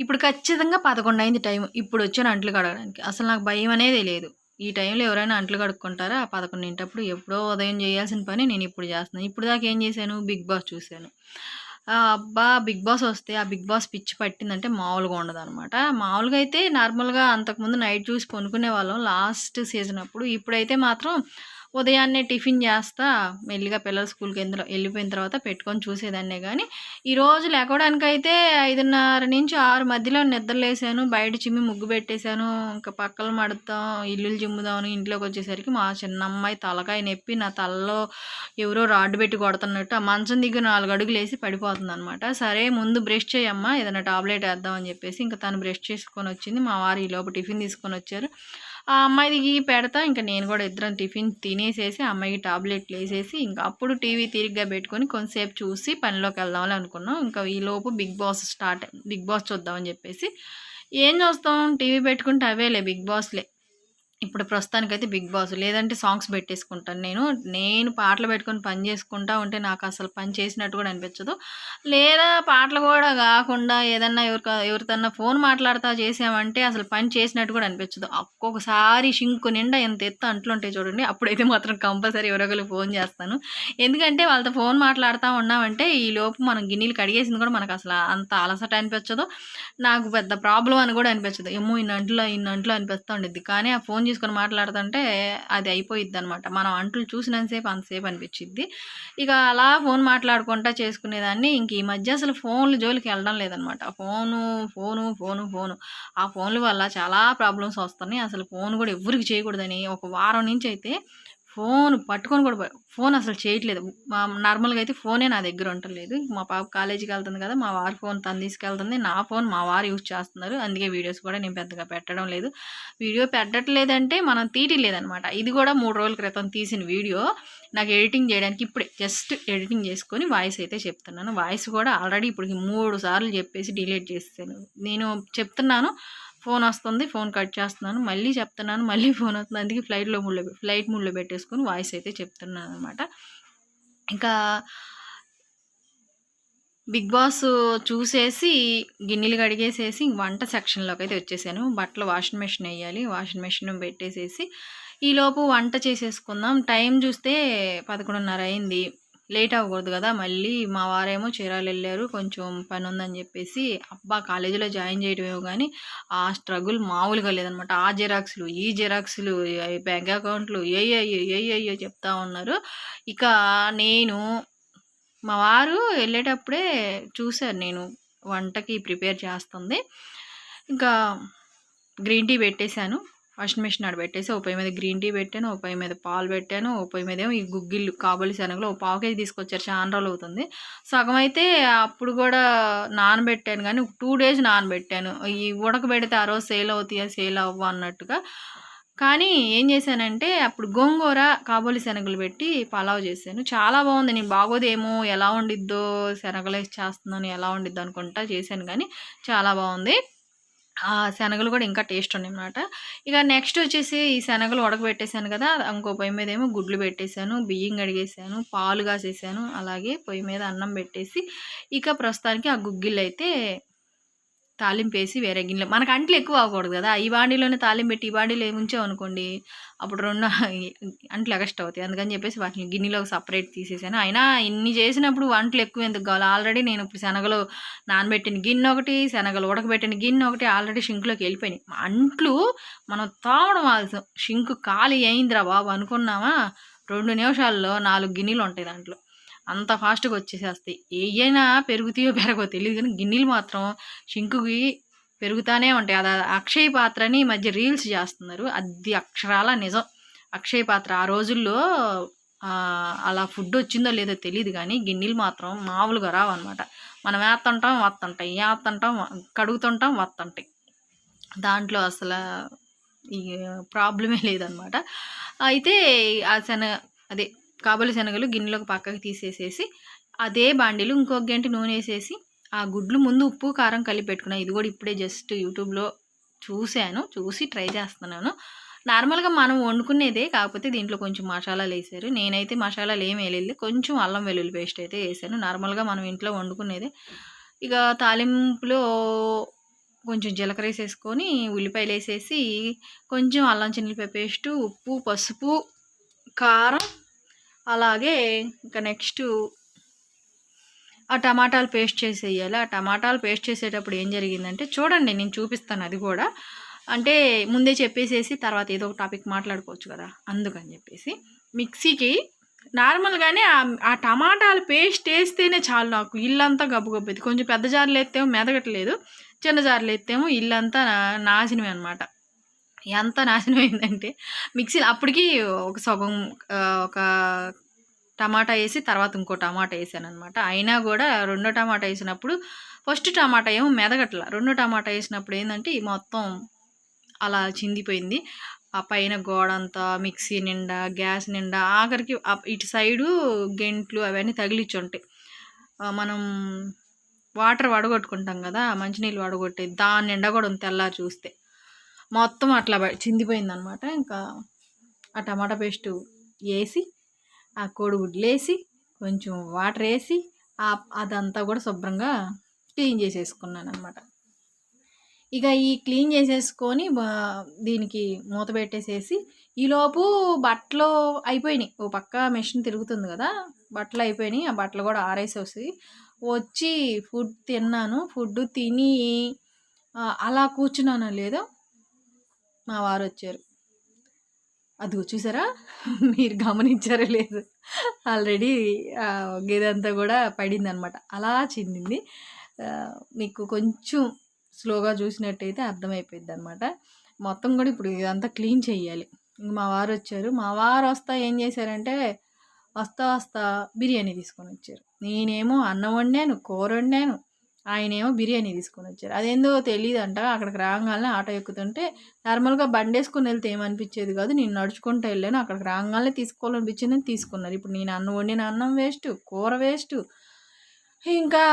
ఇప్పుడు ఖచ్చితంగా పదకొండు అయింది టైం ఇప్పుడు వచ్చాను అంట్లు కడగడానికి. అసలు నాకు భయం అనేది లేదు. ఈ టైంలో ఎవరైనా అంట్లు కడుక్కుంటారా? ఆ పదకొండింటప్పుడు ఎప్పుడో ఉదయం చేయాల్సిన పని నేను ఇప్పుడు చేస్తున్నాను. ఇప్పుడు దాకా ఏం చేశాను? బిగ్ బాస్ చూశాను. అబ్బా బిగ్ బాస్ వస్తే ఆ బిగ్ బాస్ పిచ్చి పట్టిందంటే మామూలుగా ఉండదు అనమాట మామూలుగా అయితే నార్మల్గా అంతకుముందు నైట్ చూసి కొనుక్కునే వాళ్ళం. లాస్ట్ సీజన్ అప్పుడు. ఇప్పుడైతే మాత్రం ఉదయాన్నే టిఫిన్ చేస్తా మెల్లిగా పిల్లలు స్కూల్కి ఎందులో వెళ్ళిపోయిన తర్వాత పెట్టుకొని చూసేదాన్నే కానీ ఈరోజు లేకడానికైతే ఐదున్నర నుంచి ఆరు మధ్యలో నిద్రలేసాను బయట చిమ్మి ముగ్గు పెట్టేశాను ఇంకా పక్కలు మడతాం ఇల్లులు చిమ్ముదామని ఇంట్లోకి వచ్చేసరికి మా చిన్న అమ్మాయి తలకాయ నొప్పి నా తలలో ఎవరో రాడ్డు పెట్టి కొడుతున్నట్టు ఆ మంచం దగ్గర నాలుగు అడుగులు వేసి పడిపోతుంది అనమాట సరే ముందు బ్రష్ చేయమ్మా ఏదైనా టాబ్లెట్ వేద్దామని చెప్పేసి ఇంకా తను బ్రష్ చేసుకొని వచ్చింది. మా వారు ఈ లోపు టిఫిన్ తీసుకొని వచ్చారు. ఆ అమ్మాయికి పెడతా ఇంకా నేను కూడా ఇద్దరం టిఫిన్ తినేసేసి అమ్మాయికి టాబ్లెట్లు వేసేసి ఇంకా అప్పుడు టీవీ తిరిగ్గా పెట్టుకొని కొంతసేపు చూసి పనిలోకి వెళ్దామని అనుకున్నాం. ఇంకా ఈ లోపు Bigg Boss start Bigg Boss చూద్దామని చెప్పేసి ఏం చూస్తాం? టీవీ పెట్టుకుంటే అవేలే బిగ్ బాస్లే. ఇప్పుడు ప్రస్తుతానికైతే బిగ్ బాస్. లేదంటే సాంగ్స్ పెట్టేసుకుంటాను నేను. నేను పాటలు పెట్టుకొని పని చేసుకుంటా ఉంటే నాకు అసలు పని చేసినట్టు కూడా అనిపించదు. లేదా పాటలు కూడా కాకుండా ఏదన్నా ఎవరిక ఎవరితన్నా ఫోన్ మాట్లాడుతా చేసామంటే అసలు పని చేసినట్టు కూడా అనిపించదు. ఒక్కొక్కసారి షింకు నిండా ఎంత ఎత్తు అంట్లు ఉంటాయి చూడండి అప్పుడైతే మాత్రం కంపల్సరీ ఎవరొకరు ఫోన్ చేస్తాను. ఎందుకంటే వాళ్ళతో ఫోన్ మాట్లాడుతూ ఉన్నామంటే ఈ లోపు మనం గిన్నెలు కడిగేసింది కూడా మనకు అసలు అంత అలసట అనిపించదు. నాకు పెద్ద ప్రాబ్లం అని కూడా అనిపించదు. ఏమో ఇన్నంట్లో అంట్లో అనిపిస్తూ ఉండిద్ది. కానీ ఆ ఫోన్ తీసుకొని మాట్లాడుతుంటే అది అయిపోయిద్ది అనమాట మనం అంట్లు చూసినంతసేపు అంతసేపు అనిపించిద్ది. ఇక అలా ఫోన్ మాట్లాడుకుంటా చేసుకునేదాన్ని. ఇంక ఈ మధ్య అసలు ఫోన్లు జోలికి వెళ్ళడం లేదనమాట ఫోను ఫోను ఫోను ఫోను. ఆ ఫోన్ల వల్ల చాలా ప్రాబ్లమ్స్ వస్తున్నాయి. అసలు ఫోన్ కూడా ఎవరికి చేయకూడదని ఒక వారం నుంచి అయితే ఫోన్ పట్టుకొని కూడా ఫోన్ అసలు చేయట్లేదు. మా నార్మల్గా అయితే ఫోనే నా దగ్గర ఉండలేదు మా పాప కాలేజీకి వెళ్తుంది కదా మా వారి ఫోన్ తను తీసుకెళ్తుంది. నా ఫోన్ మా వారు యూజ్ చేస్తున్నారు. అందుకే వీడియోస్ కూడా నేను పెద్దగా పెట్టడం లేదు. వీడియో పెట్టట్లేదంటే మనం తీయట్లేదనమాట ఇది కూడా మూడు రోజుల క్రితం తీసిన వీడియో. నాకు ఎడిటింగ్ చేయడానికి ఇప్పుడే జస్ట్ ఎడిటింగ్ చేసుకొని వాయిస్ అయితే చెప్తున్నాను. వాయిస్ కూడా ఆల్రెడీ ఇప్పుడు మూడు సార్లు చెప్పేసి డిలీట్ చేస్తాను. నేను చెప్తున్నాను. ఫోన్ వస్తుంది ఫోన్ కట్ చేస్తున్నాను మళ్ళీ చెప్తున్నాను మళ్ళీ ఫోన్ వస్తుంది. అందుకే ఫ్లైట్లో ముళ్ళు ఫ్లైట్ ముళ్ళు పెట్టేసుకుని వాయిస్ అయితే చెప్తున్నాను అనమాట. ఇంకా బిగ్ బాస్ చూసేసి గిన్నెలు కడిగేసేసి వంట సెక్షన్లోకి అయితే వచ్చేసాను. బట్టలు వాషింగ్ మెషిన్ వేయాలి వాషింగ్ మెషిన్ పెట్టేసేసి ఈలోపు వంట చేసేసుకుందాం. టైం చూస్తే పదకొండున్నర అయింది. లేట్ అవ్వకూడదు కదా మళ్ళీ మా వారేమో చీరాలు వెళ్ళారు కొంచెం పని ఉందని చెప్పేసి అబ్బా కాలేజీలో జాయిన్ చేయడమేమో కానీ ఆ స్ట్రగుల్ మామూలుగా లేదనమాట. ఆ జెరాక్స్లు ఈ జెరాక్స్లు బ్యాంక్ అకౌంట్లు ఏ అయ్యో చెప్తా ఉన్నారు. ఇక నేను మా వారు వెళ్ళేటప్పుడే చూశారు నేను వంటకి ప్రిపేర్ చేస్తుంది. ఇంకా గ్రీన్ టీ పెట్టేశాను. వాషింగ్ మిషన్ ఆడ పెట్టేసి ఓ పొయ్యి మీద గ్రీన్ టీ పెట్టాను ఓ పొయ్యి మీద పాలు పెట్టాను ఓ పొయ్యి మీద ఈ గుగ్గిళ్ళు కాబోలి శనగలు ఓ పావు కేజీ తీసుకొచ్చారు చాలా రోజులు అవుతుంది. సగం అయితే అప్పుడు కూడా నానబెట్టాను కానీ టూ డేస్ నానబెట్టాను. ఈ ఉడకబెడితే ఆ రోజు సేల్ అవుతాయా సేల్ అవ్వ అన్నట్టుగా. కానీ ఏం చేశానంటే అప్పుడు గోంగూర కాబోలి శనగలు పెట్టి పలావ్ చేశాను. చాలా బాగుంది నేను బాగోదేమో ఎలా ఉండిద్దో శనగలు చేస్తున్నాను ఎలా ఉండిద్దో అనుకుంటా చేశాను కానీ చాలా బాగుంది. ఆ శనగలు కూడా ఇంకా టేస్ట్ ఉన్నాయి ఇక నెక్స్ట్ వచ్చేసి ఈ శనగలు ఉడకబెట్టేశాను కదా ఇంకో పొయ్యి మీద ఏమో గుడ్లు పెట్టేశాను బియ్యం కడిగేసాను పాలు కాసేసాను అలాగే పొయ్యి మీద అన్నం పెట్టేసి ఇక ప్రస్తుతానికి ఆ గుగ్గిళ్ళు అయితే తాలింపు వేసి వేరే గిన్నెలో మనకు అంట్లు ఎక్కువ అవ్వకూడదు కదా. ఈ బాండీలోనే తాలింపు పెట్టి ఈ బాండీలో ఉంచాం అనుకోండి అప్పుడు రెండు అంట్లు ఎగస్ట్ అవుతాయి. అందుకని చెప్పేసి వాటిని గిన్నెలో సపరేట్ తీసేసాను. అయినా ఇన్ని చేసినప్పుడు వంటలు ఎక్కువ ఎందుకు కావాలి? ఆల్రెడీ నేను ఇప్పుడు శనగలు నానబెట్టిన గిన్నె ఒకటి శనగలు ఉడకబెట్టిన గిన్నె ఒకటి ఆల్రెడీ షింక్లోకి వెళ్ళిపోయినాయి. అంట్లు మనం తోమడం ఆలస్యం. షింక్ ఖాళీ అయిందిరా బాబు అనుకున్నామా రెండు నిమిషాల్లో నాలుగు గిన్నెలు ఉంటాయి దాంట్లో. అంత ఫాస్ట్గా వచ్చేసేస్తాయి. ఏయైనా పెరుగుతాయో పెరగో తెలియదు కానీ గిన్నెలు మాత్రం షింకుకి పెరుగుతానే ఉంటాయి. అది అక్షయ పాత్రని ఈ మధ్య రీల్స్ చేస్తున్నారు. అది అక్షరాల నిజం. అక్షయ పాత్ర ఆ రోజుల్లో అలా ఫుడ్ వచ్చిందో లేదో తెలియదు కానీ గిన్నెలు మాత్రం మామూలుగా రావు అనమాట మనం వేస్తుంటాం వస్తుంటాయి వేస్తుంటాం కడుగుతుంటాం వస్తుంటాయి దాంట్లో అసలు ఈ ప్రాబ్లమే లేదనమాట అయితే ఆ అదే కాబలి శనగలు గిన్నెలోకి పక్కకి తీసేసేసి అదే బాండీలు ఇంకొక గంట నూనె వేసేసి ఆ గుడ్లు ముందు ఉప్పు కారం కలిపి పెట్టుకున్నా. ఇది కూడా ఇప్పుడే జస్ట్ యూట్యూబ్లో చూశాను చూసి ట్రై చేస్తున్నాను. నార్మల్గా మనం వండుకునేదే కాకపోతే దీంట్లో కొంచెం మసాలాలు వేసారు. నేనైతే మసాలాలు ఏం వేయలేదు. కొంచెం అల్లం వెల్లుల్లి పేస్ట్ అయితే వేసాను. నార్మల్గా మనం ఇంట్లో వండుకునేదే. ఇక తాలింపులో కొంచెం జీలకర్ర వేసేసుకొని ఉల్లిపాయలు వేసేసి కొంచెం అల్లం చిన్నపాయ పేస్టు ఉప్పు పసుపు కారం అలాగే ఇంకా నెక్స్ట్ ఆ టమాటాలు పేస్ట్ చేసేయాలి. ఆ టమాటాలు పేస్ట్ చేసేటప్పుడు ఏం జరిగిందంటే చూడండి నేను చూపిస్తాను అది కూడా. అంటే ముందే చెప్పేసేసి తర్వాత ఏదో ఒక టాపిక్ మాట్లాడుకోవచ్చు కదా అందుకని చెప్పేసి. మిక్సీకి నార్మల్గానే ఆ టమాటాలు పేస్ట్ వేస్తేనే చాలు నాకు. ఇల్లంతా గబ్బు గబ్బుది కొంచెం పెద్ద జార్లు ఎత్తేమో మెదగట్లేదు చిన్న జార్లు ఎత్తేమో ఇల్లంతా నాశనమే అనమాట ఎంత నాశనం అయిందంటే మిక్సీ అప్పటికి ఒక సగం ఒక టమాటా వేసి తర్వాత ఇంకో టమాటా వేసాను అనమాట అయినా కూడా రెండో టమాటా వేసినప్పుడు ఫస్ట్ టమాటా ఏమో మెదగట్ల. రెండో టమాటా వేసినప్పుడు ఏంటంటే మొత్తం అలా చిందిపోయింది. ఆ పైన గోడ అంతా మిక్సీ నిండా గ్యాస్ నిండా ఆఖరికి ఇటు సైడు గెంట్లు అవన్నీ తగిలిచ్చి ఉంటాయి. మనం వాటర్ వడగొట్టుకుంటాం కదా మంచినీళ్ళు వడగొట్టే దాని నిండా కూడా ఉంది తెల్లా చూస్తే. మొత్తం అట్లా చిందిపోయింది అనమాట ఇంకా ఆ టమాటా పేస్ట్ వేసి ఆ కోడిగుడ్లు వేసి కొంచెం వాటర్ వేసి అదంతా కూడా శుభ్రంగా క్లీన్ చేసేసుకున్నాను అనమాట ఇక ఈ క్లీన్ చేసేసుకొని దీనికి మూత పెట్టేసేసి ఈలోపు బట్టలు అయిపోయినాయి. ఓ పక్క మెషిన్ తిరుగుతుంది కదా బట్టలు అయిపోయినాయి. ఆ బట్టలు కూడా ఆరేసేసి వచ్చి ఫుడ్ తిన్నాను. ఫుడ్ తిని అలా కూర్చున్నాను లేదో మా వారు వచ్చారు. అది చూసారా? మీరు గమనించారో లేదు. ఆల్రెడీ గేదంతా కూడా పడింది అనమాట అలా చిందింది. మీకు కొంచెం స్లోగా చూసినట్టయితే అర్థమైపోయింది అనమాట మొత్తం కూడా ఇప్పుడు ఇదంతా క్లీన్ చేయాలి ఇంక మా వారు వచ్చారు. మా వారు వస్తా ఏం చేశారంటే వస్తా వస్తా బిర్యానీ తీసుకొని వచ్చారు నేనేమో అన్నం వండాను కూర వండాను ఆయనేమో బిర్యానీ తీసుకొని వచ్చారు. అదేందో తెలియదంట అక్కడికి రాగానే ఆటో ఎక్కుతుంటే నార్మల్గా బండి వేసుకొని వెళ్తే ఏమనిపించేది కాదు. నేను నడుచుకుంటూ వెళ్ళాను. అక్కడికి రాగానే తీసుకోవాలనిపించింది అని తీసుకున్నారు. ఇప్పుడు నేను అన్నం వండిన అన్నం వేస్ట్ కూర వేస్ట్. ఇంకా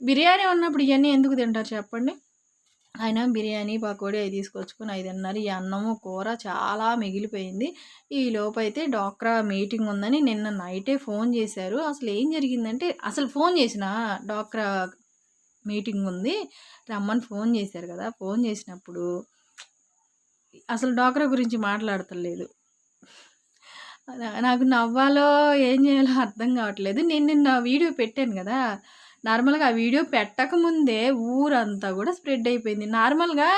బిర్యానీ ఉన్నప్పుడు ఇవన్నీ ఎందుకు తింటారు చెప్పండి? ఆయన బిర్యానీ పకోడీ అవి తీసుకొచ్చుకొని ఐదున్నర ఈ అన్నము కూర చాలా మిగిలిపోయింది. ఈ లోపైతే డాక్రా మీటింగ్ ఉందని నిన్న నైటే ఫోన్ చేశారు. అసలు ఏం జరిగిందంటే అసలు ఫోన్ చేసిన డాక్రా మీటింగ్ ఉంది. రమ్మని ఫోన్ చేశారు కదా. ఫోన్ చేసినప్పుడు అసలు డోక్రా గురించి మాట్లాడతలేదు. నాకు నవ్వాలో ఏం చేయాలో అర్థం కావట్లేదు. నేను నిన్న వీడియో పెట్టాను కదా. నార్మల్గా ఆ వీడియో పెట్టకముందే ఊరంతా కూడా స్ప్రెడ్ అయిపోయింది. నార్మల్గా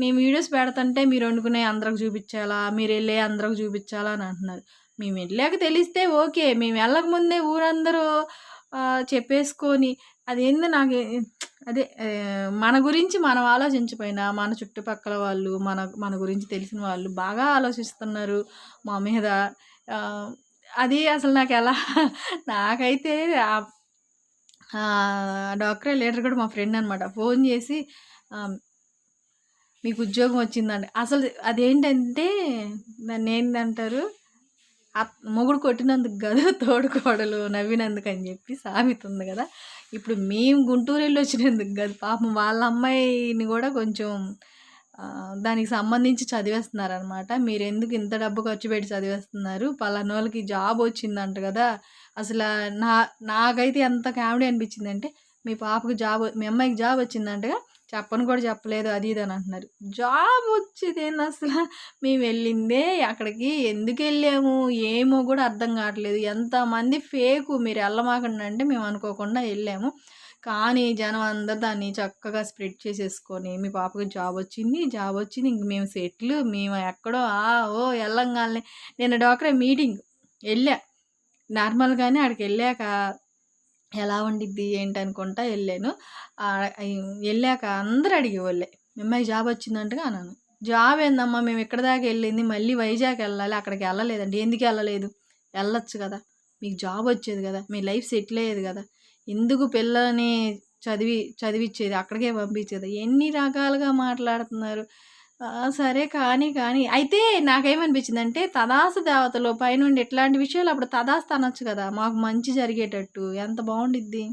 మేము వీడియోస్ పెడతంటే మీరు వండుకునే అందరికి చూపించాలా మీరు వెళ్ళే అందరికి చూపించాలా అని అంటున్నారు. మేము వెళ్ళాక తెలిస్తే ఓకే. మేము వెళ్ళకముందే ఊరందరూ చెప్పేసుకొని అది ఏంది నాకు అదే మన గురించి మనం ఆలోచించిపోయినా మన చుట్టుపక్కల వాళ్ళు మన మన గురించి తెలిసిన వాళ్ళు బాగా ఆలోచిస్తున్నారు మా మీద. అది అసలు నాకు ఎలా నాకైతే డాక్టర్ లీడర్ కూడా మా ఫ్రెండ్ అనమాట ఫోన్ చేసి మీకు ఉద్యోగం వచ్చిందండి. అసలు అదేంటంటే దాన్ని ఏంటంటారు మొగుడు కొట్టినందుకు కాదు తోడుకోడలు నవ్వినందుకు అని చెప్పి సామెత ఉంది కదా. ఇప్పుడు మేము గుంటూరు వెళ్ళి వచ్చినందుకు కాదు. పాపం వాళ్ళ అమ్మాయిని కూడా కొంచెం దానికి సంబంధించి చదివేస్తున్నారనమాట మీరు ఎందుకు ఇంత డబ్బు ఖర్చు పెట్టి చదివేస్తున్నారు? పలానా వాళ్ళకి జాబ్ వచ్చిందంట కదా. అసలు నా నాకైతే ఎంత కామెడీ అనిపించిందంటే మీ పాపకు జాబ్ మీ అమ్మాయికి జాబ్ వచ్చిందంటగా చెప్పను కూడా చెప్పలేదు అది ఇది అని అంటున్నారు. జాబ్ వచ్చేది ఏంది అసలు? మేము వెళ్ళిందే అక్కడికి ఎందుకు వెళ్ళాము? ఏమో కూడా అర్థం కావట్లేదు. ఎంతమంది ఫేకు మీరు వెళ్ళమాకండి అంటే మేము అనుకోకుండా వెళ్ళాము. కానీ జనం అందరు దాన్ని చక్కగా స్ప్రెడ్ చేసేసుకొని మీ పాపకి జాబ్ వచ్చింది జాబ్ వచ్చింది ఇంక మేము సెటిల్ మేము ఎక్కడో ఆ ఓ వెళ్ళంగానే నేను డాక్టర్ మీటింగ్ వెళ్ళా. నార్మల్గానే అక్కడికి వెళ్ళాక ఎలా ఉండిద్ది ఏంటి అనుకుంటా వెళ్ళాను వెళ్ళాక అందరూ అడిగేవాళ్ళే అమ్మాయి జాబ్ వచ్చిందంటగా అన్నాను జాబ్ ఏందమ్మా? మేము ఇక్కడ దాకా వెళ్ళింది మళ్ళీ వైజాగ్ వెళ్ళాలి అక్కడికి వెళ్ళలేదండి. ఎందుకు వెళ్ళలేదు? వెళ్ళొచ్చు కదా. మీకు జాబ్ వచ్చేది కదా. మీ లైఫ్ సెటిల్ అయ్యేది కదా. ఎందుకు పిల్లల్ని చదివి చదివిచ్చేది? అక్కడికే పంపించేది? ఎన్ని రకాలుగా మాట్లాడుతున్నారు? సరే కానీ కానీ. అయితే నాకేమనిపించిందంటే తదాస దేవతలో పైనుండి ఎట్లాంటి విషయాలు అప్పుడు తదాస్తు అనొచ్చు కదా. మాకు మంచి జరిగేటట్టు. ఎంత బాగుండిద్ది